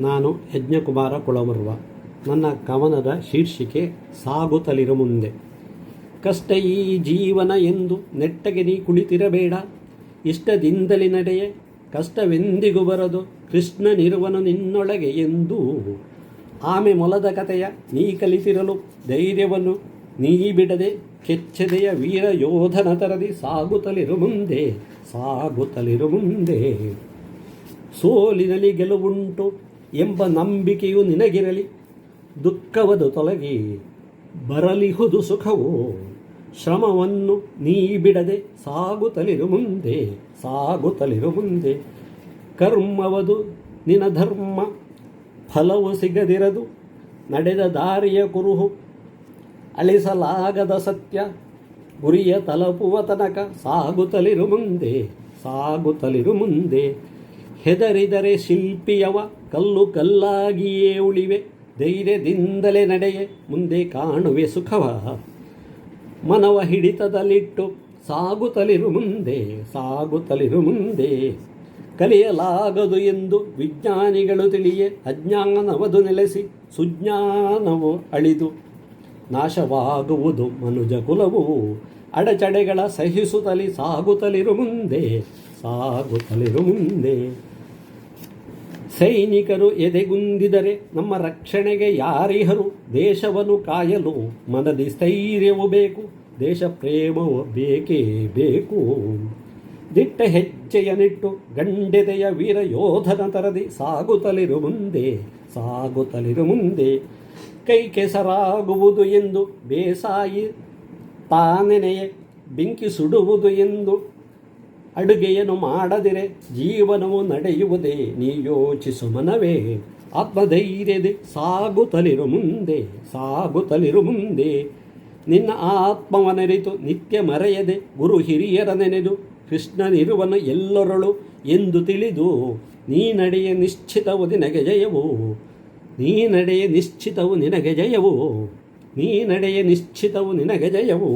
ನಾನು ಯಜ್ಞಕುಮಾರ ಕುಳಮರುವ. ನನ್ನ ಕವನದ ಶೀರ್ಷಿಕೆ ಸಾಗುತ್ತಲಿರು ಮುಂದೆ. ಕಷ್ಟ ಈ ಜೀವನ ಎಂದು ನೆಟ್ಟಗೆ ನೀ ಕುಳಿತಿರಬೇಡ. ಇಷ್ಟದಿಂದಲೇ ನಡೆಯೆ, ಕಷ್ಟವೆಂದಿಗೂ ಬರದು ಕೃಷ್ಣನಿರುವನು ನಿನ್ನೊಳಗೆ ಎಂದು. ಆಮೆ ಮೊಲದ ಕಥೆಯ ನೀ ಕಲಿತಿರಲು ಧೈರ್ಯವನ್ನು ನೀ ಬಿಡದೆ, ಕೆಚ್ಚದೆಯ ವೀರ ಯೋಧನ ತರದಿ ಸಾಗುತ್ತಲಿರು ಮುಂದೆ ಸಾಗುತ್ತಲಿರು ಮುಂದೆ. ಸೋಲಿನಲ್ಲಿ ಗೆಲುವುಂಟು ಎಂಬ ನಂಬಿಕೆಯು ನಿನಗಿರಲಿ. ದುಃಖವದು ತೊಲಗಿ, ಬರಲಿಹುದು ಸುಖವು. ಶ್ರಮವನ್ನು ನೀ ಬಿಡದೆ ಸಾಗುತ್ತಲಿರು ಮುಂದೆ ಸಾಗುತ್ತಲಿರು ಮುಂದೆ. ಕರ್ಮವದು ನಿನ ಧರ್ಮ, ಫಲವು ಸಿಗದಿರದು. ನಡೆದ ದಾರಿಯ ಕುರುಹು, ಅಳಿಸಲಾಗದ ಸತ್ಯ, ಗುರಿಯ ತಲಪುವ ತನಕ ಸಾಗುತ್ತಲಿರು ಮುಂದೆ ಸಾಗುತ್ತಲಿರು ಮುಂದೆ. ಹೆದರಿದರೆ ಶಿಲ್ಪಿಯವ ಕಲ್ಲು ಕಲ್ಲಾಗಿಯೇ ಉಳಿವೆ. ಧೈರ್ಯದಿಂದಲೇ ನಡೆಯೆ, ಮುಂದೆ ಕಾಣುವೆ ಸುಖವ. ಮನವ ಹಿಡಿತದಲ್ಲಿಟ್ಟು ಸಾಗುತ್ತಲಿರು ಮುಂದೆ ಸಾಗುತ್ತಲಿರು ಮುಂದೆ. ಕಲಿಯಲಾಗದು ಎಂದು ವಿಜ್ಞಾನಿಗಳು ತಿಳಿಯೇ, ಅಜ್ಞಾನವದು ನೆಲೆಸಿ ಸುಜ್ಞಾನವು ಅಳಿದು ನಾಶವಾಗುವುದು ಮನುಜ ಕುಲವು. ಅಡಚಡೆಗಳ ಸಹಿಸುತ್ತಲಿ, ಸಾಗುತ್ತಲಿರು ಮುಂದೆ ಸಾಗುತ್ತಲಿರು ಮುಂದೆ. ಸೈನಿಕರು ಎದೆಗುಂದಿದರೆ ನಮ್ಮ ರಕ್ಷಣೆಗೆ ಯಾರಿಹರು? ದೇಶವನ್ನು ಕಾಯಲು ಮನದಿ ಸ್ಥೈರ್ಯವು ಬೇಕು, ದೇಶ ಪ್ರೇಮವು ಬೇಕೇ ಬೇಕು. ದಿಟ್ಟ ಹೆಜ್ಜೆಯನಿಟ್ಟು ಗಂಡೆದೆಯ ವೀರ ಯೋಧನ ತರದಿ ಸಾಗುತ್ತಲಿರು ಮುಂದೆ ಸಾಗುತ್ತಲಿರು ಮುಂದೆ. ಕೈ ಕೆಸರಾಗುವುದು ಎಂದು ಬೇಸಾಯಿ ತಾನೆನೆಯೇ, ಬೆಂಕಿ ಸುಡುವುದು ಎಂದು ಅಡುಗೆಯನ್ನು ಮಾಡದಿರೆ, ಜೀವನವು ನಡೆಯುವುದೇ, ನೀ ಯೋಚಿಸು ಮನವೇ. ಆತ್ಮಧೈರ್ಯದೆ ಸಾಗುತ್ತಲಿರು ಮುಂದೆ ಸಾಗುತ್ತಲಿರು ಮುಂದೆ. ನಿನ್ನ ಆತ್ಮವನೆರಿತು ನಿತ್ಯ ಮರೆಯದೆ, ಗುರು ಹಿರಿಯರ ನೆನೆದು ಕೃಷ್ಣನಿರುವನು ಎಲ್ಲರಳು ಎಂದು ತಿಳಿದು, ನೀ ನಡೆಯ ನಿಶ್ಚಿತವು ನಿನಗೆ ಜಯವು. ನೀ ನಡೆಯ ನಿಶ್ಚಿತವು ನಿನಗೆ ಜಯವು. ನೀ ನಡೆಯ ನಿಶ್ಚಿತವು ನಿನಗೆ ಜಯವು.